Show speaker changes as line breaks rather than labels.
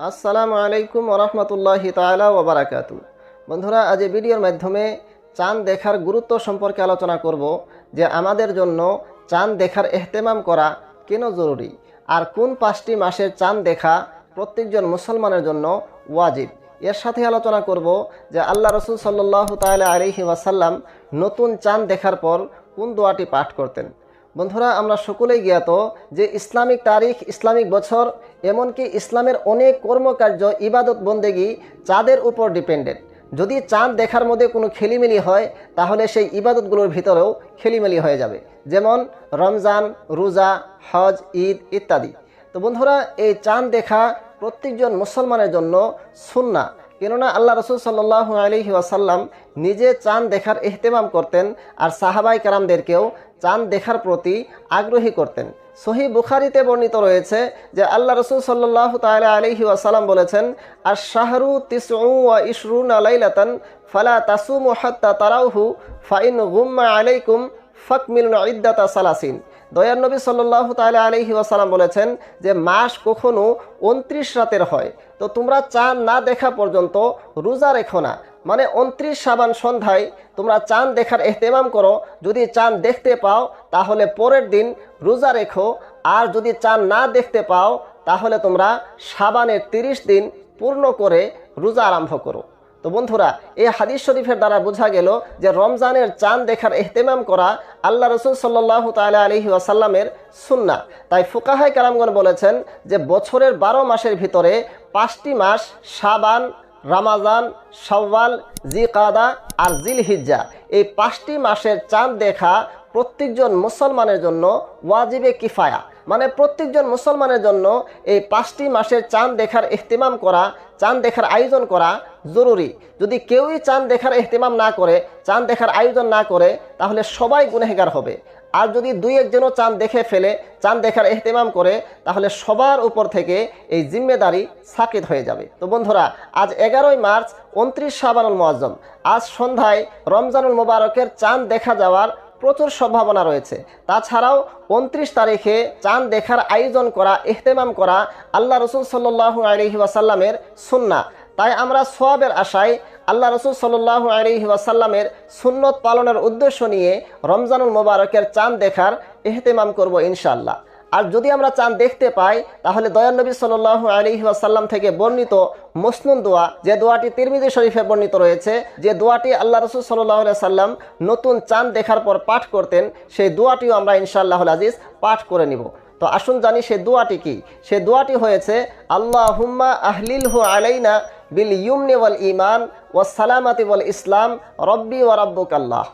আসসালামু আলাইকুম ওরহমতুল্লাহি তালা ওবরাকাতু বন্ধুরা, আজ ভিডিওর মাধ্যমে চাঁদ দেখার গুরুত্ব সম্পর্কে আলোচনা করব যে আমাদের জন্য চাঁদ দেখার এহতেমাম করা কেন জরুরি আর কোন পাঁচটি মাসের চাঁদ দেখা প্রত্যেকজন মুসলমানের জন্য ওয়াজিব। এর সাথে আলোচনা করব যে আল্লাহ রসুল সাল্লাহ তালা আলহি ওয়াসাল্লাম নতুন চাঁদ দেখার পর কোন দোয়াটি পাঠ করতেন। বন্ধুরা, আমরা সকলেই জ্ঞাত যে ইসলামিক তারিখ, ইসলামিক বছর, এমনকি ইসলামের অনেক কর্মকার্য, ইবাদত বন্দেগী চাঁদের উপর ডিপেন্ডেন্ট যদি চাঁদ দেখার মধ্যে কোনো খেলিমেলি হয়, তাহলে সেই ইবাদতগুলোর ভিতরেও খেলিমেলি হয়ে যাবে। যেমন রমজান, রোজা, হজ, ঈদ ইত্যাদি। তো বন্ধুরা, এই চাঁদ দেখা প্রত্যেকজন মুসলমানের জন্য সুন্না কেননা আল্লাহ রসুল সাল্লাহ আলহি ওয়াসাল্লাম নিজে চাঁদ দেখার এহতেমাম করতেন আর সাহাবাই কারামদেরকেও চাঁদ দেখার প্রতি আগ্রহী করতেন। সহি বুখারিতে বর্ণিত রয়েছে যে আল্লাহ রসুল সাল্লাহ তালা আলহি ওয়াসাল্লাম বলেছেন আর শাহরু তিসউ ওয়া ইশরুন আলাইলাতান ফালা তাসুমু হাত্তা তারাউহু, ফাইন গুম্মা আলাইকুম ফাকমিলুন ইদ্দাতা সালাসিন। দয়ার নবী সাল্লাহ তালা আলহি ওয়াসাল্লাম বলেছেন যে মাস কখনো উনত্রিশ রাতের হয়। তো তোমরা চাঁদ না দেখা পর্যন্ত রোজা রেখো না। মানে উনত্রিশ সাবান সন্ধ্যায় তোমরা চাঁদ দেখার এহতেমাম করো। যদি চাঁদ দেখতে পাও, তাহলে পরের দিন রোজা রেখো। আর যদি চাঁদ না দেখতে পাও, তাহলে তোমরা সাবানের তিরিশ দিন পূর্ণ করে রোজা আরম্ভ করো। তো বন্ধুরা, এই হাদিস শরীফের দ্বারা বোঝা গেল যে রমজানের চাঁদ দেখার এহতেমাম করা আল্লাহ রসুল সাল্লাহ তালা আলহি আসাল্লামের সুন্না তাই ফুকাহাই কারামগণ বলেছেন যে বছরের বারো মাসের ভিতরে পাঁচটি মাস সাবান রামাজান সওয়াল জিকাদা আর জিল হিজ্জা এই পাঁচটি মাসের চাঁদ দেখা প্রত্যেকজন মুসলমানের জন্য ওয়াজিবে কিফায়া। মানে প্রত্যেকজন মুসলমানের জন্য এই পাঁচটি মাসের চাঁদ দেখার ইহতিমাম করা, চাঁদ দেখার আয়োজন করা জরুরি। যদি কেউই চাঁদ দেখার ইহতিমাম না করে, চাঁদ দেখার আয়োজন না করে, তাহলে সবাই গুনেহগার হবে। আর যদি দুই একজনও চাঁদ দেখে ফেলে, চাঁদ দেখার এহতেমাম করে, তাহলে সবার উপর থেকে এই জিম্মেদারি সাকিত হয়ে যাবে। তো বন্ধুরা, আজ এগারোই মার্চ, উনত্রিশ সাবানুল মোয়াজ্জম আজ সন্ধ্যায় রমজানুল মোবারকের চাঁদ দেখা যাওয়ার প্রচুর সম্ভাবনা রয়েছে। তাছাড়াও উনত্রিশ তারিখে চাঁদ দেখার আয়োজন করা এহতেমাম করা আল্লাহ রসুল সাল্লু আলহি ওয়াসাল্লামের সুন্না তাই আমরা সোয়াবের আশায় আল্লাহ রসুল সাল্লু আলহি ওয়াসাল্লামের সুন্নত পালনের উদ্দেশ্য নিয়ে রমজানুল মোবারকের চাঁদ দেখার এহতেমাম করব ইনশাল্লাহ আর যদি আমরা চাঁদ দেখতে পাই, তাহলে দয়ানবী সাল্লু আলহি ওয়াসাল্লাম থেকে বর্ণিত মসনুন দোয়া, যে দোয়াটি তিরমিজি শরীফে বর্ণিত রয়েছে, যে দোয়াটি আল্লাহ রসুল সাল্লাহ সাল্লাম নতুন চাঁদ দেখার পর পাঠ করতেন, সেই দোয়াটিও আমরা ইনশাআল্লাহ আজিজ পাঠ করে নিব। তো আসুন জানি সে দোয়াটি কি? সে দোয়াটি হয়েছে আল্লাহ হুম্মা আহলিল হু আলাইনা বিল ইউমনি ওয়াল ইমান সালামাতি ওয়াল ইসলাম, রব্বি ওয়া রাব্বুক আল্লাহ